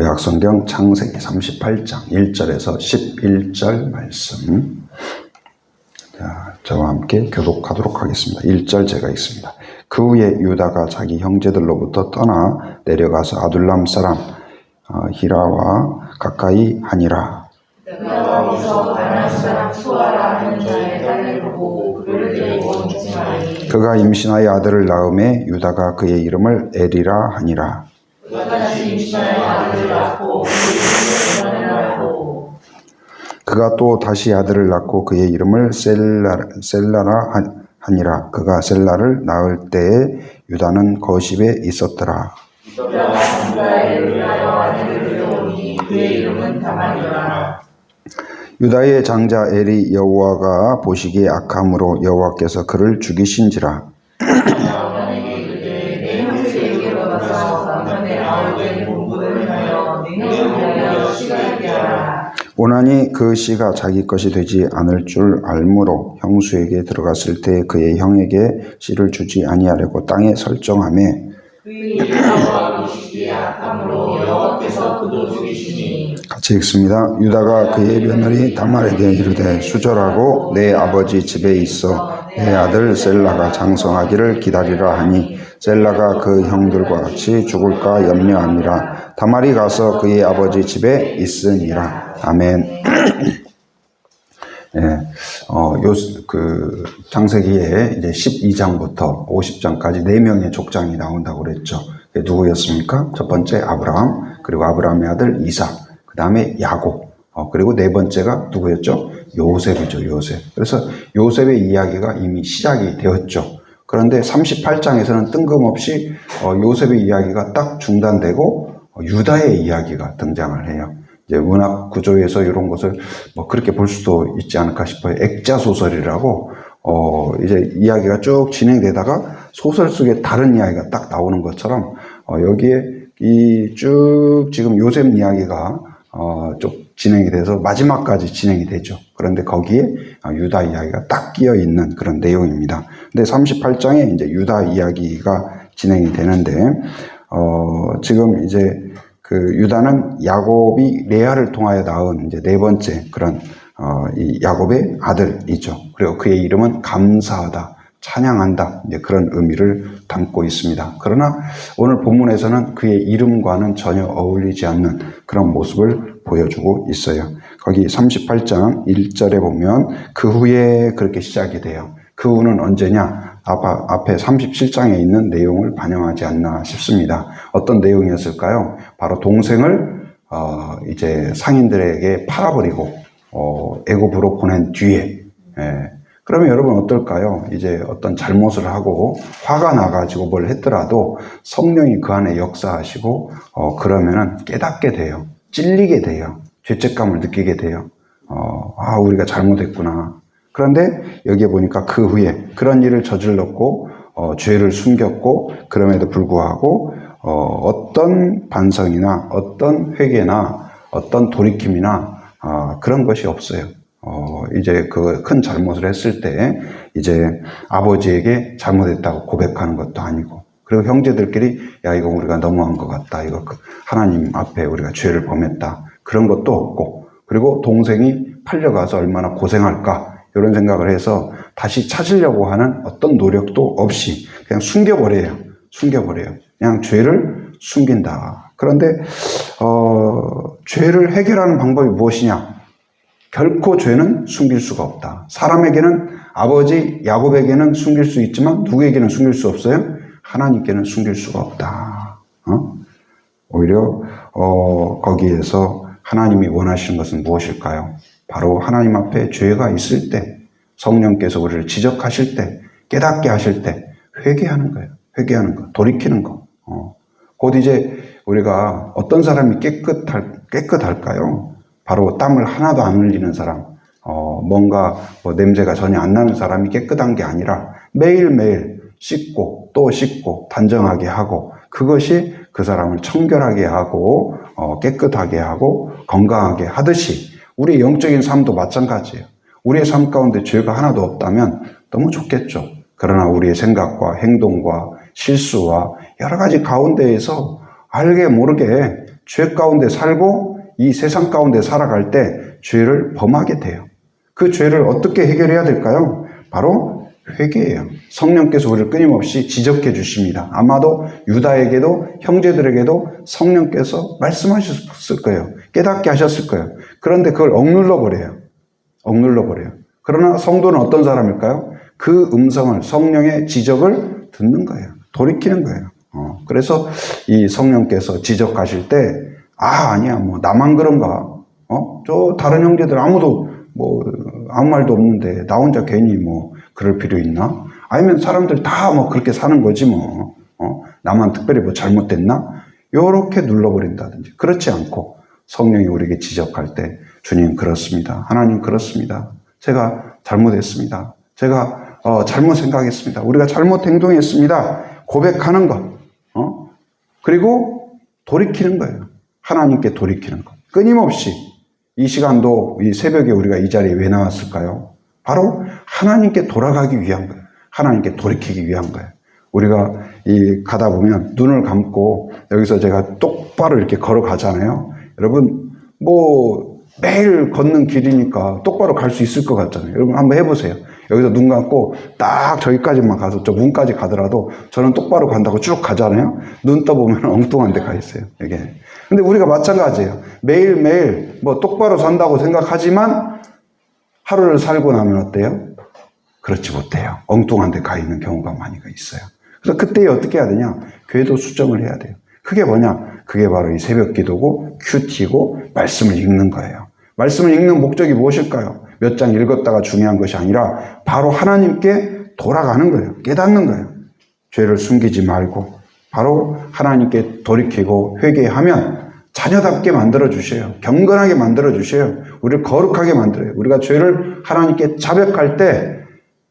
구약성경 창세기 38장 1절에서 11절 말씀. 자, 저와 함께 교독하도록 하겠습니다. 1절 제가 읽습니다. 그 후에 유다가 자기 형제들로부터 떠나 내려가서 아둘람 사람 어, 히라와 가까이 하니라. 그가 임신하여 아들을 낳음에 유다가 그의 이름을 에리라 하니라. 그가 또 다시 아들을 낳고 그의 이름을 셀라, 셀라라 하- 하니라. 그가 셀라를 낳을 때에 유다는 거십에 있었더라. 유다의 장자 엘이 여호와가 보시기에 악함으로 여호와께서 그를 죽이신지라. 오나니 그 씨가 자기 것이 되지 않을 줄 알므로 형수에게 들어갔을 때 그의 형에게 씨를 주지 아니하려고 땅에 죽이시니 같이 읽습니다. 유다가 그의 며느리 다말에게 이르되 수절하고 내 아버지 집에 있어 내 아들 셀라가 장성하기를 기다리라 하니 셀라가 그 형들과 같이 죽을까 염려함이라 다말이 가서 그의 아버지 집에 있으니라. 아멘. 예, 어, 요, 그, 창세기에 이제 12장부터 50장까지 4명의 족장이 나온다고 그랬죠. 누구였습니까? 첫 번째 아브라함, 그리고 아브라함의 아들 이삭, 그 다음에 야곱, 어, 그리고 네 번째가 누구였죠? 요셉이죠, 요셉. 그래서 요셉의 이야기가 이미 시작이 되었죠. 그런데 38장에서는 뜬금없이 어, 요셉의 이야기가 딱 중단되고 어, 유다의 이야기가 등장을 해요. 이제 문학 구조에서 이런 것을 뭐 그렇게 볼 수도 있지 않을까 싶어요. 액자 소설이라고 어 이제 이야기가 쭉 진행되다가 소설 속에 다른 이야기가 딱 나오는 것처럼 어 여기에 이 쭉 지금 요셉 이야기가 어쭉 진행이 돼서 마지막까지 진행이 되죠. 그런데 거기에 어, 유다 이야기가 딱 끼어 있는 그런 내용입니다. 근데 38장에 이제 유다 이야기가 진행이 되는데 어 지금 이제 그 유다는 야곱이 레아를 통하여 낳은 이제 네 번째 그런 어, 이 야곱의 아들이죠. 그리고 그의 이름은 감사하다, 찬양한다 이제 그런 의미를 담고 있습니다. 그러나 오늘 본문에서는 그의 이름과는 전혀 어울리지 않는 그런 모습을 보여주고 있어요. 거기 38장 1절에 보면 그 후에 그렇게 시작이 돼요. 그 후는 언제냐? 앞에 37장에 있는 내용을 반영하지 않나 싶습니다. 어떤 내용이었을까요? 바로 동생을 어, 이제 상인들에게 팔아버리고 어, 애굽으로 보낸 뒤에 예. 그러면 여러분 어떨까요? 이제 어떤 잘못을 하고 화가 나가지고 뭘 했더라도 성령이 그 안에 역사하시고 어, 그러면은 깨닫게 돼요. 찔리게 돼요. 죄책감을 느끼게 돼요. 어, 아 우리가 잘못했구나. 그런데 여기에 보니까 그 후에 그런 일을 저질렀고 어, 죄를 숨겼고 그럼에도 불구하고 어, 떤 반성이나 어떤 회개나 어떤 돌이킴이나 아, 그런 것이 없어요. 어, 이제 그 큰 잘못을 했을 때 이제 아버지에게 잘못했다고 고백하는 것도 아니고 그리고 형제들끼리 야 이거 우리가 너무한 것 같다. 이거 그 하나님 앞에 우리가 죄를 범했다. 그런 것도 없고 그리고 동생이 팔려가서 얼마나 고생할까 이런 생각을 해서 다시 찾으려고 하는 어떤 노력도 없이 그냥 숨겨버려요. 숨겨버려요. 그냥 죄를 숨긴다. 그런데 어, 죄를 해결하는 방법이 무엇이냐? 결코 죄는 숨길 수가 없다. 사람에게는 아버지 야곱에게는 숨길 수 있지만 누구에게는 숨길 수 없어요? 하나님께는 숨길 수가 없다. 어? 오히려 어, 거기에서 하나님이 원하시는 것은 무엇일까요? 바로 하나님 앞에 죄가 있을 때 성령께서 우리를 지적하실 때 깨닫게 하실 때 회개하는 거예요. 회개하는 거, 돌이키는 거. 어. 곧 이제 우리가 어떤 사람이 깨끗할 깨끗할까요? 바로 땀을 하나도 안 흘리는 사람, 어, 뭔가 뭐 냄새가 전혀 안 나는 사람이 깨끗한 게 아니라 매일매일 씻고 또 씻고 단정하게 하고 그것이 그 사람을 청결하게 하고 어, 깨끗하게 하고 건강하게 하듯이 우리의 영적인 삶도 마찬가지예요. 우리의 삶 가운데 죄가 하나도 없다면 너무 좋겠죠. 그러나 우리의 생각과 행동과 실수와 여러 가지 가운데에서 알게 모르게 죄 가운데 살고 이 세상 가운데 살아갈 때 죄를 범하게 돼요. 그 죄를 어떻게 해결해야 될까요? 바로 회개예요. 성령께서 우리를 끊임없이 지적해 주십니다. 아마도 유다에게도 형제들에게도 성령께서 말씀하셨을 거예요. 깨닫게 하셨을 거예요. 그런데 그걸 억눌러 버려요. 억눌러 버려요. 그러나 성도는 어떤 사람일까요? 그 음성을 성령의 지적을 듣는 거예요. 돌이키는 거예요. 어, 그래서 이 성령께서 지적하실 때, 아, 아니야, 뭐, 나만 그런가? 어? 저 다른 형제들 아무도 뭐, 아무 말도 없는데, 나 혼자 괜히 뭐, 그럴 필요 있나? 아니면 사람들 다 뭐 그렇게 사는 거지 뭐, 어? 나만 특별히 뭐 잘못됐나? 요렇게 눌러버린다든지. 그렇지 않고, 성령이 우리에게 지적할 때, 주님 그렇습니다. 하나님 그렇습니다. 제가 잘못했습니다. 제가 어, 잘못 생각했습니다. 우리가 잘못 행동했습니다. 고백하는 것. 어? 그리고 돌이키는 거예요. 하나님께 돌이키는 것. 끊임없이 이 시간도 이 새벽에 우리가 이 자리에 왜 나왔을까요? 바로 하나님께 돌아가기 위한 거예요. 하나님께 돌이키기 위한 거예요. 우리가 이 가다 보면 눈을 감고 여기서 제가 똑바로 이렇게 걸어가잖아요. 여러분 뭐 매일 걷는 길이니까 똑바로 갈 수 있을 것 같잖아요. 여러분 한번 해보세요. 여기서 눈 감고 딱 저기까지만 가서 저 문까지 가더라도 저는 똑바로 간다고 쭉 가잖아요. 눈 떠보면 엉뚱한 데 가 있어요. 이게. 근데 우리가 마찬가지예요. 매일매일 뭐 똑바로 산다고 생각하지만 하루를 살고 나면 어때요? 그렇지 못해요. 엉뚱한 데 가 있는 경우가 많이 있어요. 그래서 그때 어떻게 해야 되냐? 궤도 수정을 해야 돼요. 그게 뭐냐? 그게 바로 이 새벽 기도고 큐티고 말씀을 읽는 거예요. 말씀을 읽는 목적이 무엇일까요? 몇 장 읽었다가 중요한 것이 아니라 바로 하나님께 돌아가는 거예요. 깨닫는 거예요. 죄를 숨기지 말고 바로 하나님께 돌이키고 회개하면 자녀답게 만들어 주셔요. 경건하게 만들어 주셔요. 우리를 거룩하게 만들어요. 우리가 죄를 하나님께 자백할 때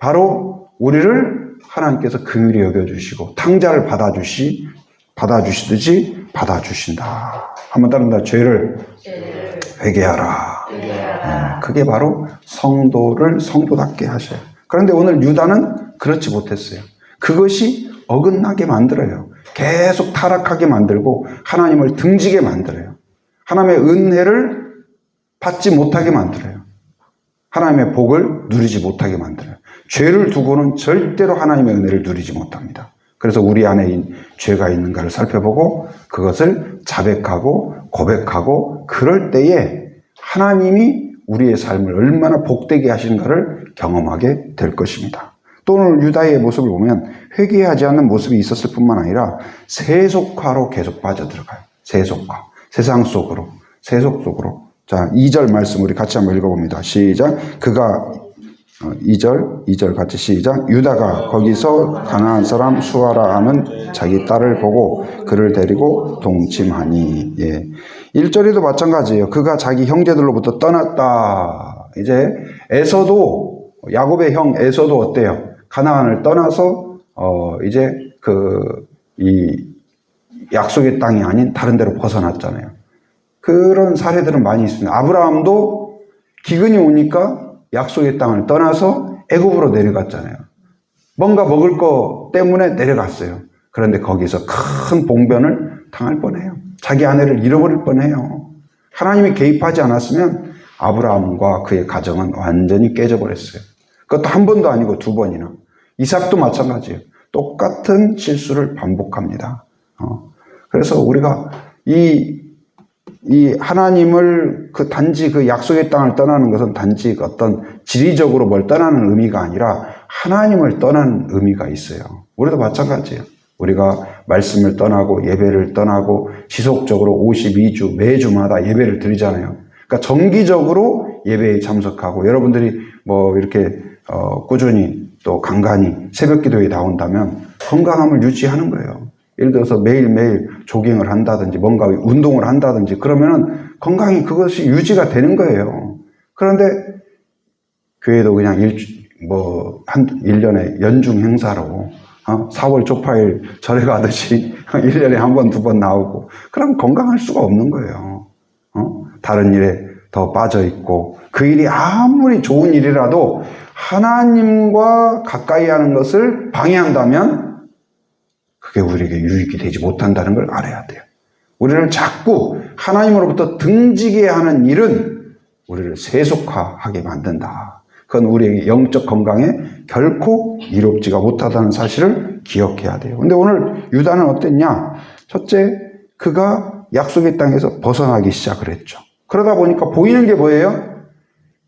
바로 우리를 하나님께서 긍휼히 여겨 주시고 탕자를 받아 주시 받아 주시듯이 받아 주신다. 한번 따른다. 죄를 회개하라. 회개하라. 그게 바로 성도를 성도답게 하셔요. 그런데 오늘 유다는 그렇지 못했어요. 그것이 어긋나게 만들어요. 계속 타락하게 만들고 하나님을 등지게 만들어요. 하나님의 은혜를 받지 못하게 만들어요. 하나님의 복을 누리지 못하게 만들어요. 죄를 두고는 절대로 하나님의 은혜를 누리지 못합니다. 그래서 우리 안에 인- 죄가 있는가를 살펴보고 그것을 자백하고 고백하고 그럴 때에 하나님이 우리의 삶을 얼마나 복되게 하시는가를 경험하게 될 것입니다. 또 오늘 유다의 모습을 보면 회개하지 않는 모습이 있었을 뿐만 아니라 세속화로 계속 빠져들어가요. 세속화. 세상 속으로. 세속 속으로. 자, 2절 말씀 우리 같이 한번 읽어봅니다. 시작. 그가 2절, 2절 같이 시작. 유다가 거기서 가나안 사람 수아라 하는 자기 딸을 보고 그를 데리고 동침하니. 예. 1절에도 마찬가지예요. 그가 자기 형제들로부터 떠났다. 이제 에서도 야곱의 형 에서도 어때요? 가나안을 떠나서 어 이제 그 이 약속의 땅이 아닌 다른 데로 벗어났잖아요. 그런 사례들은 많이 있습니다. 아브라함도 기근이 오니까 약속의 땅을 떠나서 애굽으로 내려갔잖아요. 뭔가 먹을 거 때문에 내려갔어요. 그런데 거기서 큰 봉변을 당할 뻔해요. 자기 아내를 잃어버릴 뻔해요. 하나님이 개입하지 않았으면 아브라함과 그의 가정은 완전히 깨져버렸어요. 그것도 한 번도 아니고 두 번이나. 이삭도 마찬가지예요. 똑같은 실수를 반복합니다. 어. 그래서 우리가 이, 이 하나님을 그 단지 그 약속의 땅을 떠나는 것은 단지 어떤 지리적으로 뭘 떠나는 의미가 아니라 하나님을 떠나는 의미가 있어요. 우리도 마찬가지예요. 우리가 말씀을 떠나고 예배를 떠나고 지속적으로 52주 매주마다 예배를 드리잖아요. 그러니까 정기적으로 예배에 참석하고 여러분들이 뭐 이렇게 어, 꾸준히 또 간간히 새벽 기도에 나온다면 건강함을 유지하는 거예요. 예를 들어서 매일매일 조깅을 한다든지 뭔가 운동을 한다든지 그러면은 건강이 그것이 유지가 되는 거예요. 그런데 교회도 그냥 일, 뭐, 한, 1년에 연중 행사로, 어? 4월 초파일 절에 가듯이 1년에 한 번, 두 번 나오고, 그럼 건강할 수가 없는 거예요. 어? 다른 일에 더 빠져있고, 그 일이 아무리 좋은 일이라도 하나님과 가까이 하는 것을 방해한다면, 그게 우리에게 유익이 되지 못한다는 걸 알아야 돼요. 우리를 자꾸 하나님으로부터 등지게 하는 일은 우리를 세속화하게 만든다. 그건 우리에게 영적 건강에 결코 이롭지가 못하다는 사실을 기억해야 돼요. 근데 오늘 유다는 어땠냐? 첫째, 그가 약속의 땅에서 벗어나기 시작을 했죠. 그러다 보니까 보이는 게 뭐예요?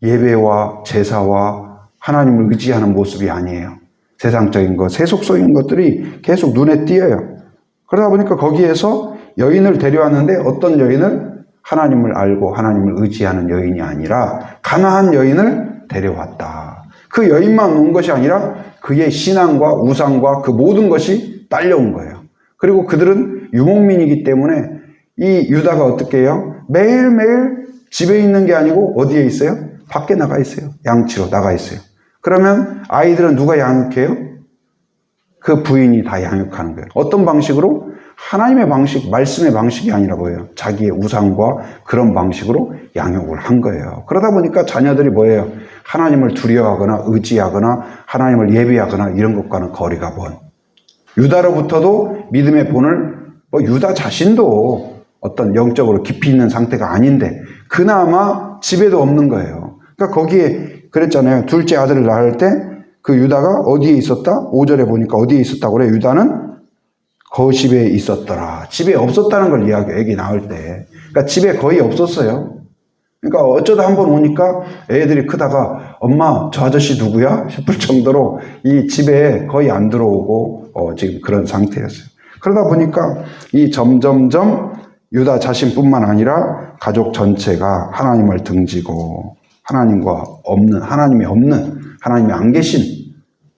예배와 제사와 하나님을 의지하는 모습이 아니에요. 세상적인 것, 세속적인 것들이 계속 눈에 띄어요. 그러다 보니까 거기에서 여인을 데려왔는데 어떤 여인을 하나님을 알고 하나님을 의지하는 여인이 아니라 가나한 여인을 데려왔다. 그 여인만 온 것이 아니라 그의 신앙과 우상과 그 모든 것이 딸려온 거예요. 그리고 그들은 유목민이기 때문에 이 유다가 어떻게 해요? 매일매일 집에 있는 게 아니고 어디에 있어요? 밖에 나가 있어요. 양치로 나가 있어요. 그러면 아이들은 누가 양육해요? 그 부인이 다 양육하는 거예요. 어떤 방식으로? 하나님의 방식, 말씀의 방식이 아니라 뭐예요? 자기의 우상과 그런 방식으로 양육을 한 거예요. 그러다 보니까 자녀들이 뭐예요? 하나님을 두려워하거나 의지하거나 하나님을 예비하거나 이런 것과는 거리가 먼. 유다로부터도 믿음의 본을 뭐 유다 자신도 어떤 영적으로 깊이 있는 상태가 아닌데 그나마 집에도 없는 거예요. 그러니까 거기에 그랬잖아요. 둘째 아들을 낳을 때 그 유다가 어디에 있었다? 5절에 보니까 어디에 있었다고 그래? 유다는 거집에 있었더라. 집에 없었다는 걸 이야기해요. 애기 낳을 때. 그러니까 집에 거의 없었어요. 그러니까 어쩌다 한 번 오니까 애들이 크다가 엄마 저 아저씨 누구야? 싶을 정도로 이 집에 거의 안 들어오고 어, 지금 그런 상태였어요. 그러다 보니까 이 점점점 유다 자신뿐만 아니라 가족 전체가 하나님을 등지고 하나님과 없는 하나님이 없는 하나님이 안 계신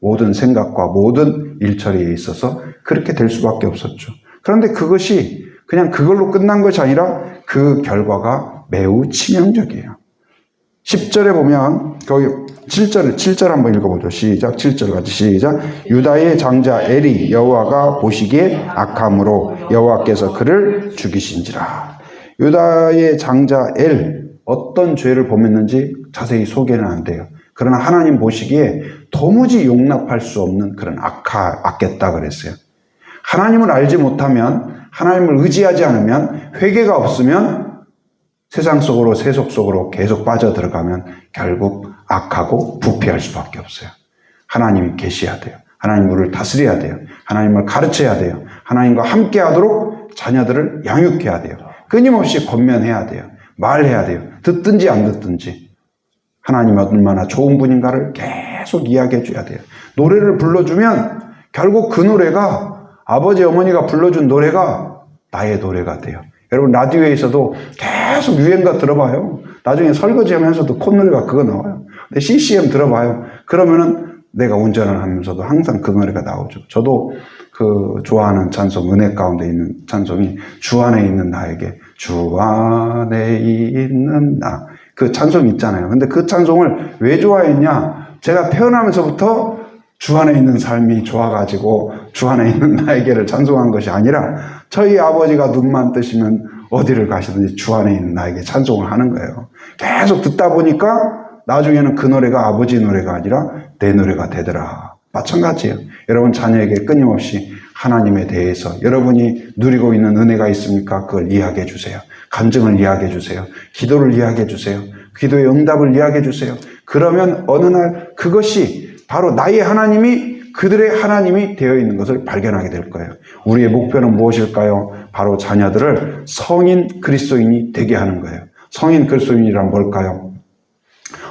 모든 생각과 모든 일처리에 있어서 그렇게 될 수밖에 없었죠. 그런데 그것이 그냥 그걸로 끝난 것이 아니라 그 결과가 매우 치명적이에요. 10절에 보면 거기 7절 7절 한번 읽어보죠. 시작 7절 같이 시작 유다의 장자 엘이 여호와가 보시기에 악함으로 여호와께서 그를 죽이신지라. 유다의 장자 엘 어떤 죄를 범했는지 자세히 소개는 안 돼요. 그러나 하나님 보시기에 도무지 용납할 수 없는 그런 악하, 악겠다 그랬어요. 하나님을 알지 못하면, 하나님을 의지하지 않으면, 회개가 없으면 세상 속으로, 세속 속으로 계속 빠져들어가면 결국 악하고 부패할 수밖에 없어요. 하나님이 계셔야 돼요. 하나님 우리를 다스려야 돼요. 하나님을 가르쳐야 돼요. 하나님과 함께 하도록 자녀들을 양육해야 돼요. 끊임없이 권면해야 돼요. 말해야 돼요. 듣든지 안 듣든지. 하나님이 얼마나 좋은 분인가를 계속 이야기해 줘야 돼요. 노래를 불러주면 결국 그 노래가 아버지 어머니가 불러준 노래가 나의 노래가 돼요. 여러분 라디오에서도 계속 유행가 들어봐요. 나중에 설거지 하면서도 콧노래가 그거 나와요. CCM 들어봐요. 그러면은 내가 운전을 하면서도 항상 그 노래가 나오죠. 저도 그 좋아하는 찬송, 은혜 가운데 있는 찬송이 주 안에 있는 나에게 주 안에 있는 나. 그 찬송 있잖아요. 근데 그 찬송을 왜 좋아했냐? 제가 태어나면서부터 주 안에 있는 삶이 좋아가지고 주 안에 있는 나에게를 찬송한 것이 아니라 저희 아버지가 눈만 뜨시면 어디를 가시든지 주 안에 있는 나에게 찬송을 하는 거예요. 계속 듣다 보니까 나중에는 그 노래가 아버지 노래가 아니라 내 노래가 되더라. 마찬가지예요. 여러분 자녀에게 끊임없이 하나님에 대해서 여러분이 누리고 있는 은혜가 있습니까? 그걸 이야기해 주세요. 간증을 이야기해 주세요. 기도를 이야기해 주세요. 기도의 응답을 이야기해 주세요. 그러면 어느 날 그것이 바로 나의 하나님이 그들의 하나님이 되어 있는 것을 발견하게 될 거예요. 우리의 목표는 무엇일까요? 바로 자녀들을 성인 그리스도인이 되게 하는 거예요. 성인 그리스도인이란 뭘까요?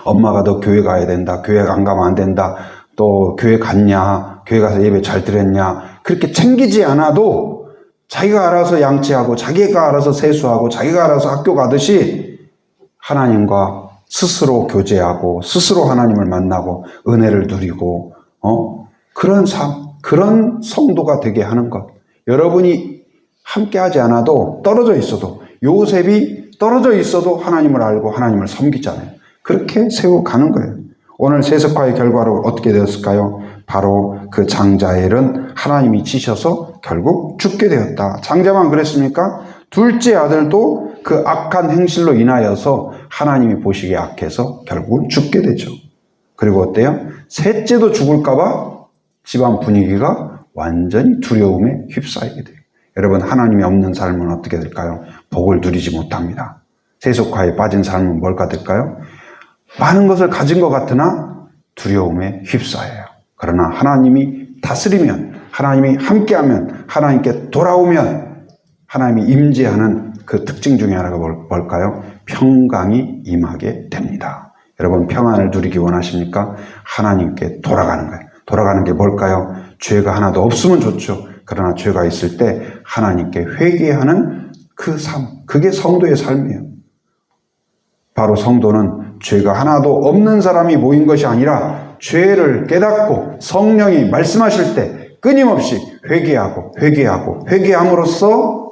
엄마가 너 교회 가야 된다. 교회 안 가면 안 된다. 또 교회 갔냐? 교회 가서 예배 잘 드렸냐? 그렇게 챙기지 않아도 자기가 알아서 양치하고 자기가 알아서 세수하고 자기가 알아서 학교 가듯이 하나님과 스스로 교제하고 스스로 하나님을 만나고 은혜를 누리고 어? 그런 삶 그런 성도가 되게 하는 것. 여러분이 함께 하지 않아도 떨어져 있어도 요셉이 떨어져 있어도 하나님을 알고 하나님을 섬기잖아요. 그렇게 세워 가는 거예요. 오늘 세습화의 결과로 어떻게 되었을까요? 바로 그 장자엘은 하나님이 치셔서 결국 죽게 되었다. 장자만 그랬습니까? 둘째 아들도 그 악한 행실로 인하여서 하나님이 보시기에 악해서 결국은 죽게 되죠. 그리고 어때요? 셋째도 죽을까봐 집안 분위기가 완전히 두려움에 휩싸이게 돼요. 여러분 하나님이 없는 삶은 어떻게 될까요? 복을 누리지 못합니다. 세속화에 빠진 삶은 뭘까 될까요? 많은 것을 가진 것 같으나 두려움에 휩싸여요. 그러나 하나님이 다스리면, 하나님이 함께하면, 하나님께 돌아오면, 하나님이 임재하는 그 특징 중에 하나가 뭘- 뭘까요? 평강이 임하게 됩니다. 여러분 평안을 누리기 원하십니까? 하나님께 돌아가는 거예요. 돌아가는 게 뭘까요? 죄가 하나도 없으면 좋죠. 그러나 죄가 있을 때 하나님께 회개하는 그 삶, 그게 성도의 삶이에요. 바로 성도는 죄가 하나도 없는 사람이 모인 것이 아니라 죄를 깨닫고 성령이 말씀하실 때 끊임없이 회개하고 회개하고 회개함으로써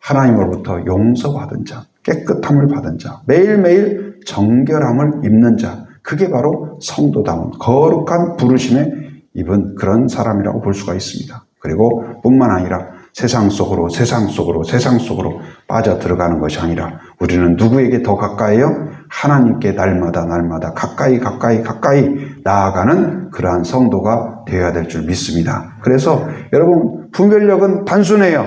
하나님으로부터 용서받은 자, 깨끗함을 받은 자, 매일매일 정결함을 입는 자, 그게 바로 성도다운 거룩한 부르심에 입은 그런 사람이라고 볼 수가 있습니다. 그리고 뿐만 아니라 세상 속으로, 세상 속으로, 세상 속으로 빠져 들어가는 것이 아니라 우리는 누구에게 더 가까이요? 하나님께 날마다 날마다 가까이 가까이 가까이 나아가는 그러한 성도가 되어야 될 줄 믿습니다. 그래서 여러분 분별력은 단순해요.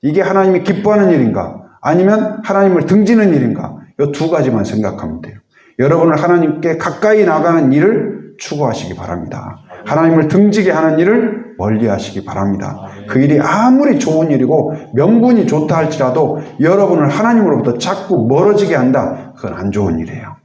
이게 하나님이 기뻐하는 일인가? 아니면 하나님을 등지는 일인가? 이 두 가지만 생각하면 돼요. 여러분을 하나님께 가까이 나가는 일을 추구하시기 바랍니다. 하나님을 등지게 하는 일을 멀리 하시기 바랍니다. 그 일이 아무리 좋은 일이고 명분이 좋다 할지라도 여러분을 하나님으로부터 자꾸 멀어지게 한다. 그건 안 좋은 일이에요.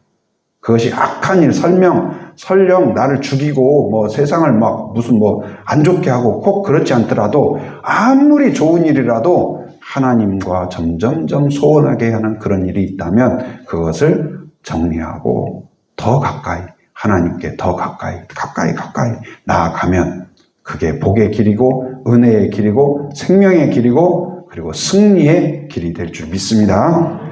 그것이 악한 일, 설명, 설령 나를 죽이고 뭐 세상을 막 무슨 뭐 안 좋게 하고 꼭 그렇지 않더라도 아무리 좋은 일이라도 하나님과 점점점 소원하게 하는 그런 일이 있다면 그것을 정리하고 더 가까이 하나님께 더 가까이 가까이 가까이 나아가면 그게 복의 길이고 은혜의 길이고 생명의 길이고 그리고 승리의 길이 될 줄 믿습니다.